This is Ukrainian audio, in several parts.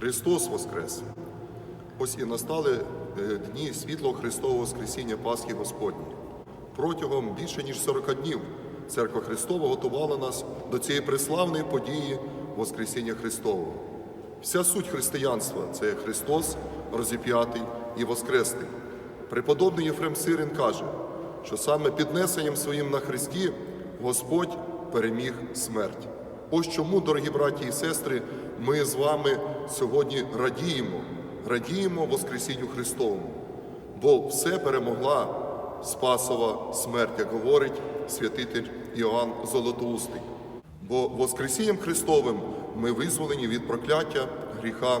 Христос Воскрес! Ось і настали е, дні світлого Христового Воскресіння Пасхи Господньої. Протягом більше ніж 40 днів Церква Христова готувала нас до цієї преславної події Воскресіння Христового. Вся суть християнства це Христос розіп'ятий і Воскресний. Преподобний Єфрем Сирин каже, що саме піднесенням своїм на Христі Господь переміг смерть. Ось чому, дорогі браті і сестри, ми з вами сьогодні радіємо, радіємо Воскресінню Христовому, бо все перемогла Спасова смерть, як говорить святитель Іоанн Золотоустий. Бо Воскресінням Христовим ми визволені від прокляття, гріха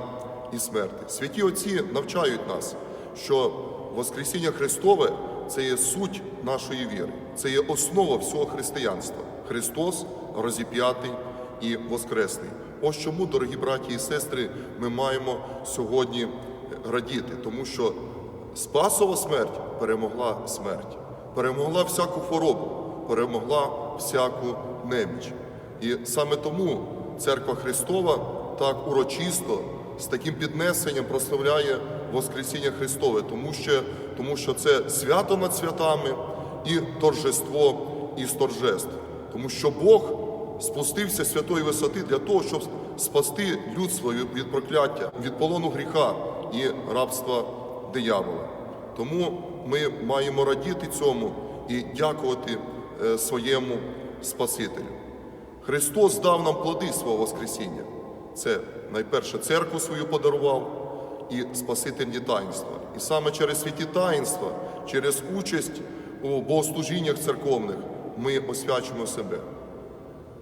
і смерти. Святі Отці навчають нас, що Воскресіння Христове це є суть нашої віри, це є основа всього християнства. Христос розіп'ятий і воскресний. Ось чому, дорогі браті і сестри, ми маємо сьогодні радіти, тому що Спасова смерть перемогла смерть, перемогла всяку хворобу, перемогла всяку неміч. І саме тому Церква Христова так урочисто з таким піднесенням прославляє Воскресіння Христове, тому що, тому що це свято над святами і торжество із торжеств. Тому що Бог спустився з святої висоти для того, щоб спасти людство від прокляття, від полону гріха і рабства диявола. Тому ми маємо радіти цьому і дякувати е, своєму Спасителю. Христос дав нам плоди свого Воскресіння. Це найперше церкву свою подарував і Спасительні таїнства. І саме через святі таїнства, через участь у богослужіннях церковних ми освячуємо себе.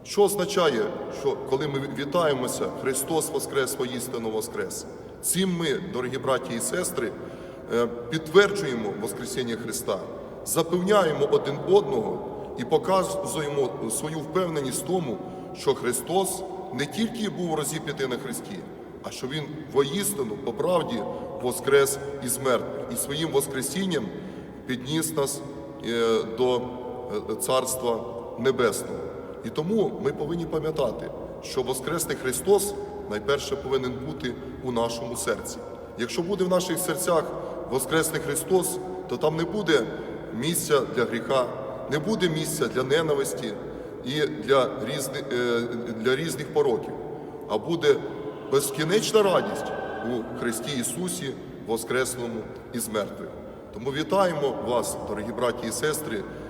Що означає, що коли ми вітаємося, Христос Воскрес, воістину Воскрес? Цим ми, дорогі браті і сестри, е, підтверджуємо Воскресіння Христа, запевняємо один одного і показуємо свою впевненість в тому, що Христос не тільки був розіп'ятий на Христі, а що Він воістину, по правді, воскрес із мертвих і своїм Воскресінням підніс нас е, до е, Царства Небесного. І тому ми повинні пам'ятати, що Воскресний Христос найперше повинен бути у нашому серці. Якщо буде в наших серцях Воскресний Христос, то там не буде місця для гріха, не буде місця для ненависті і для різних, е, для різних пороків, а буде безкінечна радість у Христі Ісусі, Воскресному із мертвих. Тому вітаємо вас, дорогі браті і сестри, з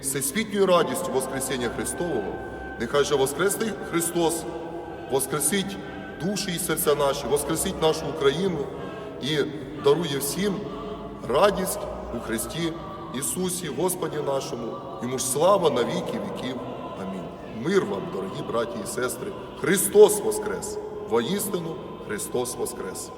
всесвітньою радістю Воскресіння Христового. Нехай же Воскресний Христос воскресить душі і серця наші, воскресить нашу Україну і дарує всім радість у Христі Ісусі, Господі нашому. Йому ж слава на віки віків. Амінь. Мир вам, дорогі браті і сестри. Христос Воскрес! Воістину Христос Воскрес!